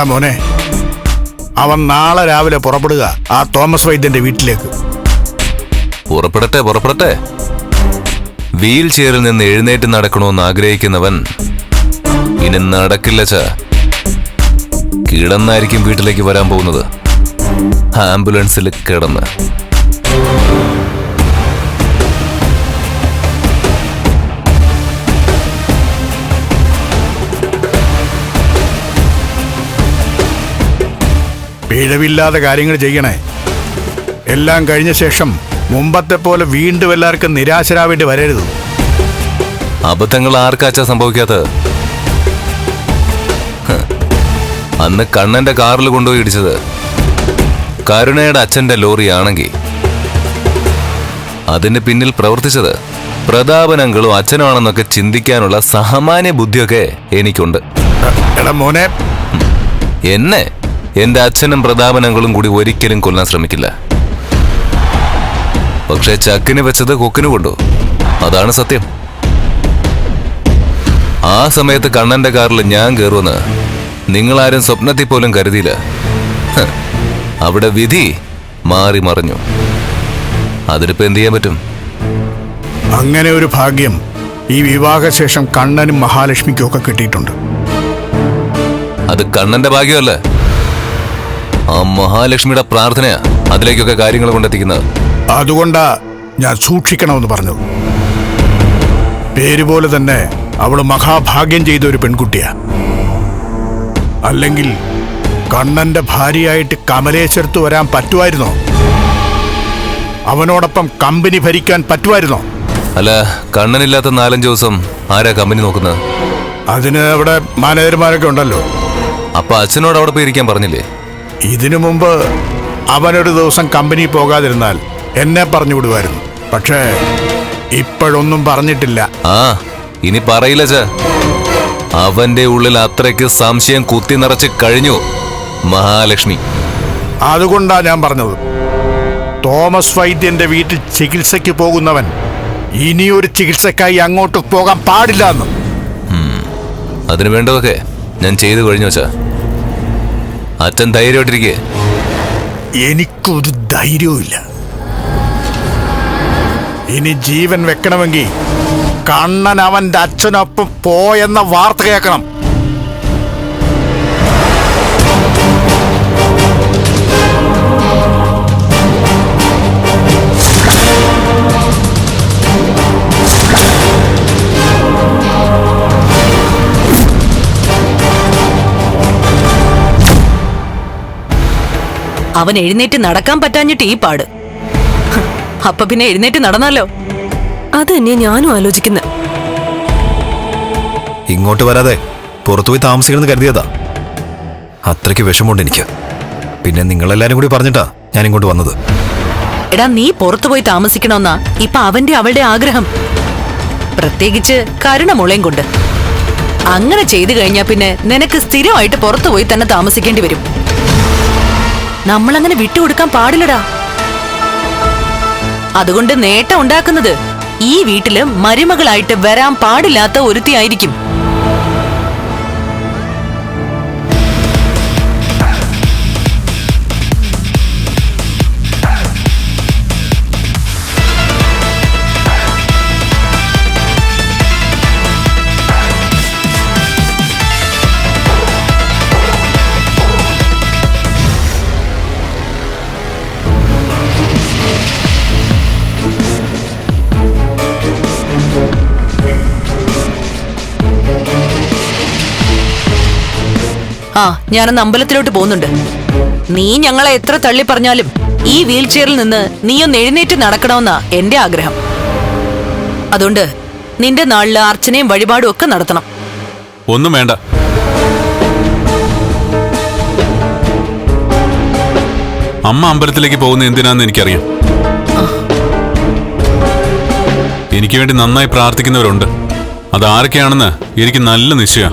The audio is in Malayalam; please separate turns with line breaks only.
എടാ മോനെ അവൻ നാളെ രാവിലെ പുറപ്പെടുക ആ തോമസ് വൈദ്യന്റെ വീട്ടിലേക്ക്.
പുറപ്പെടട്ടെ പുറപ്പെടട്ടെ. വീൽ ചെയറിൽ നിന്ന് എഴുന്നേറ്റ് നടക്കണമെന്ന് ആഗ്രഹിക്കുന്നവൻ ഇനി നടക്കില്ല ച. കിടന്നായിരിക്കും വീട്ടിലേക്ക് വരാൻ പോകുന്നത്. ആംബുലൻസിൽ കിടന്ന്.
പിഴവില്ലാതെ കാര്യങ്ങൾ ചെയ്യണേ. എല്ലാം കഴിഞ്ഞ ശേഷം മുമ്പത്തെ പോലെ വീണ്ടും എല്ലാവർക്കും നിരാശരാവേണ്ടി വരരുത്.
അബദ്ധങ്ങൾ ആർക്കാച്ചാ സംഭവിക്കാത്തത് അന്ന് കണ്ണന്റെ കാറിൽ കൊണ്ടുപോയി ഇടിച്ചത് കരുണയുടെ അച്ഛന്റെ ലോറിയാണെങ്കിൽ അതിന് പിന്നിൽ പ്രവർത്തിച്ചത് പ്രതാപനങ്ങളും അച്ഛനാണെന്നൊക്കെ ചിന്തിക്കാനുള്ള സാമാന്യ ബുദ്ധിയൊക്കെ എനിക്കുണ്ട്.
മോനെ.
എന്നെ? എന്റെ അച്ഛനും പ്രതാപനങ്ങളും കൂടി ഒരിക്കലും കൊല്ലാൻ ശ്രമിക്കില്ല. പക്ഷെ ചക്കിന് വെച്ചത് കൊക്കിന് കൊണ്ടു. അതാണ് സത്യം. ആ സമയത്ത് കണ്ണന്റെ കാറിൽ ഞാൻ കയറുമെന്ന് നിങ്ങളാരും സ്വപ്നത്തിൽ പോലും കരുതിയില്ല. അവിടെ വിധി മാറി മറിഞ്ഞു. അതിനിപ്പോ എന്ത് ചെയ്യാൻ പറ്റും?
അങ്ങനെ ഒരു ഭാഗ്യം ഈ വിവാഹശേഷം കണ്ണനും മഹാലക്ഷ്മിക്കും ഒക്കെ കിട്ടിയിട്ടുണ്ട്.
അത് കണ്ണന്റെ ഭാഗ്യമല്ല. ആ മഹാലക്ഷ്മിയുടെ പ്രാർത്ഥനയാ അതിലേക്കൊക്കെ കാര്യങ്ങൾ കൊണ്ടെത്തിക്കുന്നത്.
അതുകൊണ്ടാ ഞാൻ സൂക്ഷിക്കണമെന്ന് പറഞ്ഞു പേര് പോലെ തന്നെ അവൾ മഹാഭാഗ്യം ചെയ്ത ഒരു പെൺകുട്ടിയാ. അല്ലെങ്കിൽ കണ്ണന്റെ ഭാര്യയായിട്ട് കമലേശ്വരത്ത് വരാൻ പറ്റുമായിരുന്നോ? അവനോടൊപ്പം കമ്പനി ഭരിക്കാൻ പറ്റുമായിരുന്നോ?
അല്ല കണ്ണനില്ലാത്ത നാലഞ്ച് ദിവസം ആരാ കമ്പനി നോക്കുന്നത്?
അതിന് അവിടെ മാനേജർമാരൊക്കെ ഉണ്ടല്ലോ.
അപ്പൊ അച്ഛനോട് അവിടെ പോയി ഇരിക്കാൻ പറഞ്ഞില്ലേ?
ഇതിനു മുമ്പ് അവനൊരു ദിവസം കമ്പനി പോകാതിരുന്നാൽ എന്നെ പറഞ്ഞു വിടുമായിരുന്നു. പക്ഷേ ഇപ്പോഴൊന്നും പറഞ്ഞിട്ടില്ല.
ആ ഇനി പറയില്ല ച. അവന്റെ ഉള്ളിൽ അത്രയ്ക്ക് സംശയം കുത്തി നിറച്ച് കഴിഞ്ഞു മഹാലക്ഷ്മി.
അതുകൊണ്ടാ ഞാൻ പറഞ്ഞത്. തോമസ് വൈദ്യന്റെ വീട്ടിൽ ചികിത്സയ്ക്ക് പോകുന്നവൻ ഇനിയൊരു ചികിത്സക്കായി അങ്ങോട്ട് പോകാൻ പാടില്ല എന്ന്.
അതിനു വേണ്ടതൊക്കെ ഞാൻ ചെയ്തു കഴിഞ്ഞു വച്ചാ അച്ഛൻ ധൈര്യമായിട്ടിരിക്കേ.
എനിക്കൊരു ധൈര്യവുമില്ല. ഇനി ജീവൻ വെക്കണമെങ്കിൽ കണ്ണൻ അവന്റെ അച്ഛനൊപ്പം പോയെന്ന വാർത്ത കേൾക്കണം.
അവൻ എഴുന്നേറ്റ് നടക്കാൻ പറ്റാഞ്ഞിട്ട് ഈ പാട്. അപ്പൊ പിന്നെ എഴുന്നേറ്റ് നടന്നാലോ?
അത് തന്നെ ഞാനും ആലോചിക്കുന്നു.
ഇങ്ങോട്ട് വരാതെ പുറത്തുപോയി താമസിക്കണമെന്ന് കരുതിയതാ. അത്രയ്ക്ക് വിഷമമുണ്ട് എനിക്ക്. പിന്നെ നിങ്ങളെല്ലാരും കൂടി പറഞ്ഞിട്ടാ ഞാൻ ഇങ്ങോട്ട് വന്നത്.
എടാ നീ പുറത്തുപോയി താമസിക്കണമെന്നാ? ഇപ്പൊ അവന്റെ അവളുടെ ആഗ്രഹം. പ്രത്യേകിച്ച് കരുണമുളയും കൊണ്ട്. അങ്ങനെ ചെയ്തു കഴിഞ്ഞാ പിന്നെ നിനക്ക് സ്ഥിരമായിട്ട് പുറത്തുപോയി തന്നെ താമസിക്കേണ്ടി വരും. നമ്മളങ്ങനെ വിട്ടുകൊടുക്കാൻ പാടില്ലടാ. അതുകൊണ്ട് നേട്ടം ഉണ്ടാക്കുന്നത് ഈ വീട്ടിൽ മരുമകളായിട്ട് വരാൻ പാടില്ലാത്ത ഒരുത്തിയായിരിക്കും. ആ ഞാനൊന്ന് അമ്പലത്തിലോട്ട് പോകുന്നുണ്ട്. നീ ഞങ്ങളെ എത്ര തള്ളി പറഞ്ഞാലും ഈ വീൽ ചെയറിൽ നിന്ന് നീയൊന്ന് എഴുന്നേറ്റ് നടക്കണമെന്നാ എന്റെ ആഗ്രഹം. അതുകൊണ്ട് നിന്റെ നാളിൽ അർച്ചനയും വഴിപാടും ഒക്കെ നടത്തണം.
ഒന്നും വേണ്ട. അമ്മ അമ്പലത്തിലേക്ക് പോകുന്ന എന്തിനാന്ന് എനിക്കറിയാം. എനിക്ക് വേണ്ടി നന്നായി പ്രാർത്ഥിക്കുന്നവരുണ്ട്. അത് ആരൊക്കെയാണെന്ന് എനിക്ക് നല്ല നിശ്ചയ.